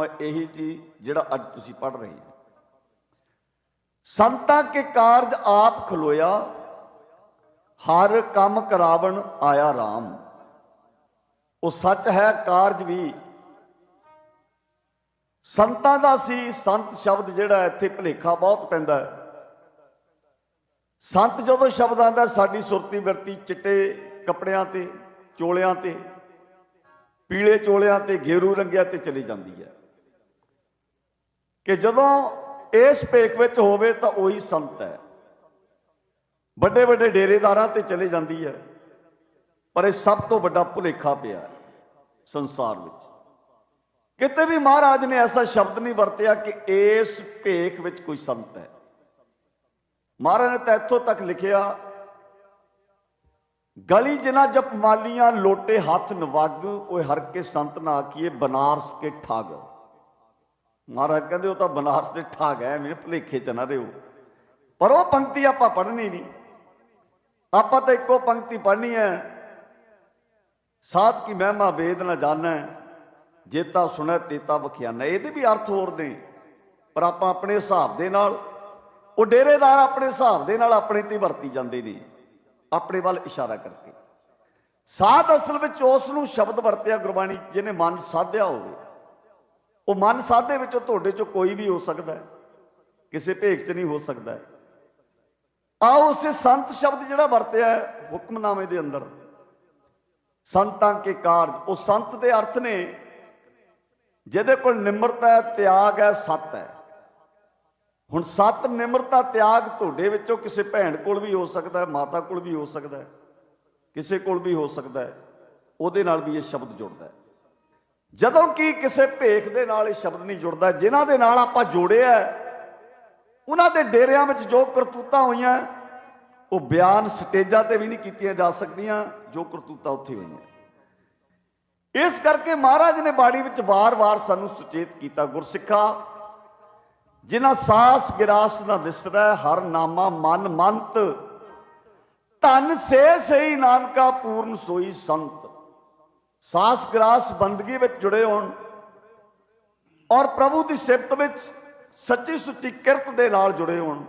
ਇਹੀ ਚੀਜ਼ ਜਿਹੜਾ ਅੱਜ ਤੁਸੀਂ ਪੜ ਰਹੇ ਹੋ। ਸੰਤਾਂ ਕੇ ਕਾਰਜ ਆਪ ਖਲੋਇਆ, ਹਰ ਕੰਮ ਕਰਾਵਣ ਆਇਆ RAM ਉਹ ਸੱਚ ਹੈ, ਕਾਰਜ ਵੀ। ਸੰਤਾਂ ਦਾ ਸੀ, ਸੰਤ ਸ਼ਬਦ ਜਿਹੜਾ ਇੱਥੇ ਭਲੇਖਾ ਬਹੁਤ ਪੈਂਦਾ ਹੈ। ਸੰਤ ਜਦੋਂ ਸ਼ਬਦ ਆਉਂਦਾ, ਸਾਡੀ ਸੁਰਤੀ ਵਰਤੀ ਚਿੱਟੇ ਕੱਪੜਿਆਂ ਤੇ, ਚੋਲਿਆਂ ਤੇ, ਪੀਲੇ ਚੋਲਿਆਂ ਤੇ ਘੇਰੂ ਰੰਗਿਆਂ ਤੇ ਚਲੀ ਜਾਂਦੀ ਹੈ। ਕਿ ਜਦੋਂ ਇਸ ਭੇਖ ਵਿੱਚ ਹੋਵੇ ਤਾਂ ਉਹੀ ਸੰਤ ਹੈ। ਵੱਡੇ ਵੱਡੇ ਡੇਰੇਦਾਰਾਂ ਤੇ ਚਲੇ ਜਾਂਦੀ ਹੈ। ਪਰ ਇਹ ਸਭ ਤੋਂ ਵੱਡਾ ਭੁਲੇਖਾ ਪਿਆ ਸੰਸਾਰ ਵਿੱਚ। ਕਿਤੇ ਵੀ ਮਹਾਰਾਜ ਨੇ ਐਸਾ ਸ਼ਬਦ ਨਹੀਂ ਵਰਤਿਆ ਕਿ ਇਸ ਭੇਖ ਵਿੱਚ ਕੋਈ ਸੰਤ ਹੈ। ਮਹਾਰਾਜ ਨੇ ਤਾਂ ਇੱਥੋਂ ਤੱਕ ਲਿਖਿਆ, ਗਲੀ ਜਿਨਾ ਜਪ ਮਾਲੀਆਂ ਲੋਟੇ ਹੱਥ ਨਵਗ, ਓਏ ਹਰ ਕੇ ਸੰਤ ਨਾ ਆਖੀਏ, ਬਨਾਰਸ ਕੇ ਠਾਗ ਮਹਾਰਾਜ ਕਹਿੰਦੇ, ਉਹ ਤਾਂ ਬਨਾਰਸ ਦੇ ਠਾ ਗਏ ਮੇਰੇ ਭੁਲੇਖੇ ਚ ਨਾ ਰਿਓ। ਪਰ ਉਹ ਪੰਕਤੀ ਆਪਾਂ ਪੜ੍ਹਨੀ ਨਹੀਂ। ਆਪਾਂ ਤਾਂ ਇੱਕੋ ਪੰਕਤੀ ਪੜ੍ਹਨੀ ਹੈ ਸਾਧ ਕੀ ਮਹਿਮਾ ਵੇਦ ਨਾ ਜਾਣੈ, ਜੇਤਾ ਸੁਣੈ, ਤੇਤਾ ਵਖਿਆਨਾ। ਇਹਦੇ ਵੀ ਅਰਥ ਹੋਰ ਨੇ। ਪਰ ਆਪਾਂ ਆਪਣੇ ਹਿਸਾਬ ਦੇ ਨਾਲ, ਉਹ ਡੇਰੇਦਾਰ ਆਪਣੇ ਹਿਸਾਬ ਦੇ ਨਾਲ ਆਪਣੇ ਤੇ ਵਰਤੀ ਜਾਂਦੇ ਨੇ, ਆਪਣੇ ਵੱਲ ਇਸ਼ਾਰਾ ਕਰਕੇ। ਸਾਧ ਅਸਲ ਵਿੱਚ ਉਸ ਨੂੰ ਸ਼ਬਦ ਵਰਤਿਆ ਗੁਰਬਾਣੀ ਜਿਹਨੇ ਮਨ ਸਾਧਿਆ ਹੋਵੇ। ਉਹ ਮਨ ਸਾਧੇ ਵਿੱਚੋਂ ਤੁਹਾਡੇ ਚੋਂ ਕੋਈ ਵੀ ਹੋ ਸਕਦਾ ਹੈ। ਕਿਸੇ ਭੇਖ 'ਚ ਨਹੀਂ ਹੋ ਸਕਦਾ ਆਓ ਉਸੇ ਸੰਤ ਸ਼ਬਦ ਜਿਹੜਾ ਵਰਤਿਆ ਹੈ, ਹੁਕਮਨਾਮੇ ਦੇ ਅੰਦਰ। ਸੰਤਾਂ ਕੇ ਕਾਰਜ। ਉਹ ਸੰਤ ਦੇ ਅਰਥ ਨੇ, ਜਿਹਦੇ ਕੋਲ ਨਿਮਰਤਾ ਹੈ, ਤਿਆਗ ਹੈ, ਸਤ ਹੈ। ਹੁਣ ਸਤ ਨਿਮਰਤਾ, ਤਿਆਗ ਤੁਹਾਡੇ ਵਿੱਚੋਂ ਕਿਸੇ ਭੈਣ ਕੋਲ ਵੀ ਹੋ ਸਕਦਾ ਹੈ, ਮਾਤਾ ਕੋਲ ਵੀ ਹੋ ਸਕਦਾ ਹੈ, ਕਿਸੇ ਕੋਲ ਵੀ ਹੋ ਸਕਦਾ ਹੈ। ਉਹਦੇ ਨਾਲ ਵੀ ਇਹ ਸ਼ਬਦ ਜੁੜਦਾ ਹੈ। ਜਦੋਂ ਕਿ ਕਿਸੇ ਭੇਖ ਦੇ ਨਾਲ ਇਹ ਸ਼ਬਦ ਨਹੀਂ ਜੁੜਦਾ, ਜਿਨ੍ਹਾਂ ਦੇ ਨਾਲ ਆਪਾਂ ਜੋੜਿਆ ਉਹਨਾਂ ਦੇ ਡੇਰਿਆਂ ਵਿੱਚ ਜੋ ਕਰਤੂਤਾਂ ਹੋਈਆਂ, ਉਹ ਬਿਆਨ ਸਟੇਜਾਂ ਤੇ ਵੀ ਨਹੀਂ ਕੀਤੀਆਂ ਜਾ ਸਕਦੀਆਂ, ਜੋ ਕਰਤੂਤਾਂ ਉੱਥੇ ਹੋਈਆਂ। ਇਸ ਕਰਕੇ ਮਹਾਰਾਜ ਨੇ ਬਾਣੀ ਵਿੱਚ ਵਾਰ-ਵਾਰ ਸਾਨੂੰ ਸੁਚੇਤ ਕੀਤਾ, ਗੁਰਸਿੱਖਾ, ਜਿਨ੍ਹਾਂ ਸਾਸ ਗਿਰਾਸ ਨਾ ਵਿਸਰੈ, ਹਰ ਨਾਮਾ ਮਨ ਮੰਤ, ਧਨ ਸੇ ਸਹੀ ਨਾਨਕਾ ਪੂਰਨ ਸੋਈ ਸੰਤ। ਸਾਸ ਗ੍ਰਾਸ ਬੰਦਗੀ ਵਿੱਚ ਜੁੜੇ ਹੋਣ ਔਰ ਪ੍ਰਭੂ ਦੀ ਸਿਫਤ ਵਿੱਚ ਸੱਚੀ ਸੁੱਚੀ ਕਿਰਤ ਦੇ ਨਾਲ ਜੁੜੇ ਹੋਣ।